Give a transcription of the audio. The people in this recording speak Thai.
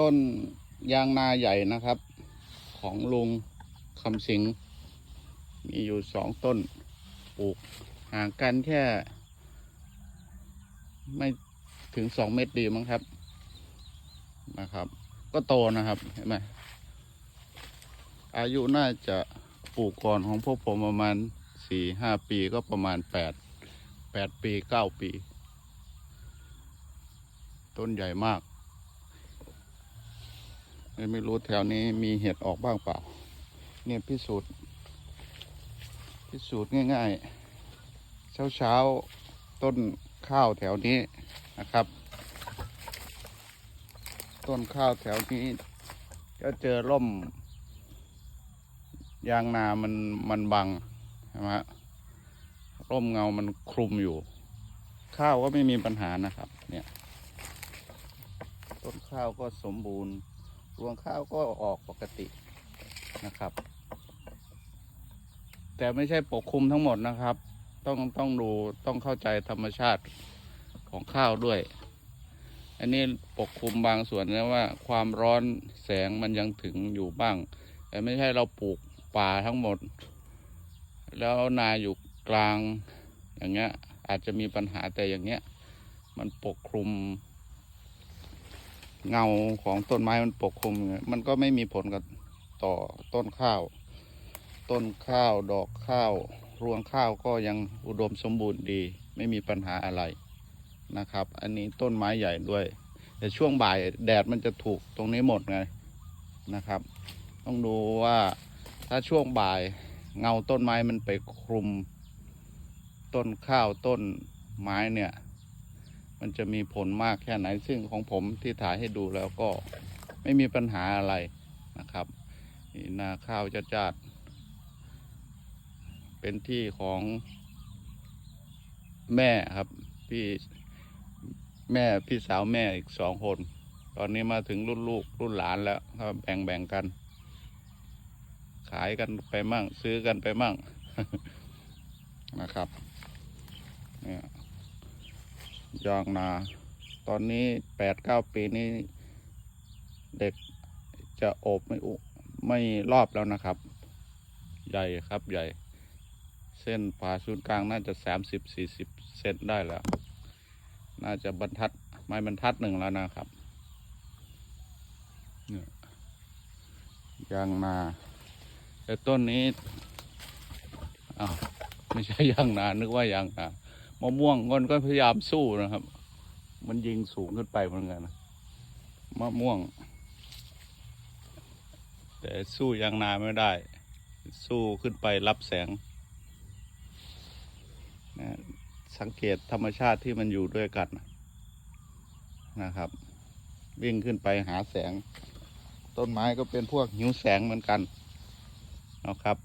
ต้นยางนาใหญ่นะครับ ของลุงคำสิง มีอยู่สองต้นปลูกห่างกันแค่ ไม่ถึงสองเมตรดีมั้งครับนะครับ ก็โตนะครับเห็นไหมอายุน่าจะปลูกก่อนของพวกผมประมาณสี่ห้าปีก็ประมาณแปดแปดปีเก้าปี ต้นใหญ่มาก ไม่รู้แถวนี้มีเห็ดออกบ้างเปล่า เนี่ยพิสูจน์พิสูจน์ง่ายๆ เช้าเช้าๆต้นข้าวแถวนี้นะครับ ต้นข้าวแถวนี้ ก็เจอร่ม ยางนามันมันบังใช่ไหมร่มเงามันคลุมอยู่ ข้าวก็ไม่มีปัญหานะครับ เนี่ย ต้นข้าวก็สมบูรณ์ รวงข้าวก็ออกปกตินะครับ แต่ไม่ใช่ปกคลุมทั้งหมดนะครับ ต้องต้องดูต้องเข้าใจธรรมชาติของข้าวด้วย อันนี้ปกคลุมบางส่วนนะว่า ความร้อนแสงมันยังถึงอยู่บ้าง แต่ไม่ใช่เราปลูกป่าทั้งหมด แล้วนาอยู่กลางอย่างเงี้ยอาจจะมีปัญหาแต่อย่างเงี้ย มันปกคลุม เงาของต้นไม้มันปกคลุม มันก็ไม่มีผลกับต่อต้นข้าว ต้นข้าวดอกข้าว รวงข้าวก็ยังอุดมสมบูรณ์ดี ไม่มีปัญหาอะไรนะครับ อันนี้ต้นไม้ใหญ่ด้วย แต่ช่วงบ่ายแดดมันจะถูกตรงนี้หมดไงนะครับ ต้องดูว่าถ้าช่วงบ่ายเงาต้นไม้มันไปคลุม ต้นข้าวต้นไม้เนี่ย มันจะมีผลมากแค่ไหนซึ่งของผมที่ถ่ายให้ดูแล้วก็ไม่มีปัญหาอะไรนะครับนี่นาข้าวจะจัดเป็นที่ของแม่ครับพี่แม่พี่สาวแม่อีกสองคน ตอนนี้มาถึงรุ่นลูกรุ่นหลานแล้วก็แบ่งแบ่งกัน ขายกันไปมั่ง ซื้อกันไปมั่งนะครับเนี่ย ยางนา ตอนนี้แปดเก้าปีนี้เด็กจะโอบไม่อุไม่รอบแล้วนะครับ ใหญ่ครับใหญ่ เส้นผ่าศูนย์กลางน่าจะสามสิบสี่สิบเซนได้แล้ว น่าจะบรรทัดไม้บรรทัดหนึ่งแล้วนะครับเนี่ยยางนาแต่ต้นนี้อ้าวไม่ใช่ยางนานึกว่ายางนา มะม่วงมันก็พยายามสู้นะครับ มันยิงสูงขึ้นไปเหมือนกันนะมะม่วง แต่สู้ยางนาไม่ได้ สู้ขึ้นไปรับแสงนะสังเกตธรรมชาติที่มันอยู่ด้วยกันนะครับ วิ่งขึ้นไปหาแสง ต้นไม้ก็เป็นพวกหิวแสงเหมือนกันนะครับ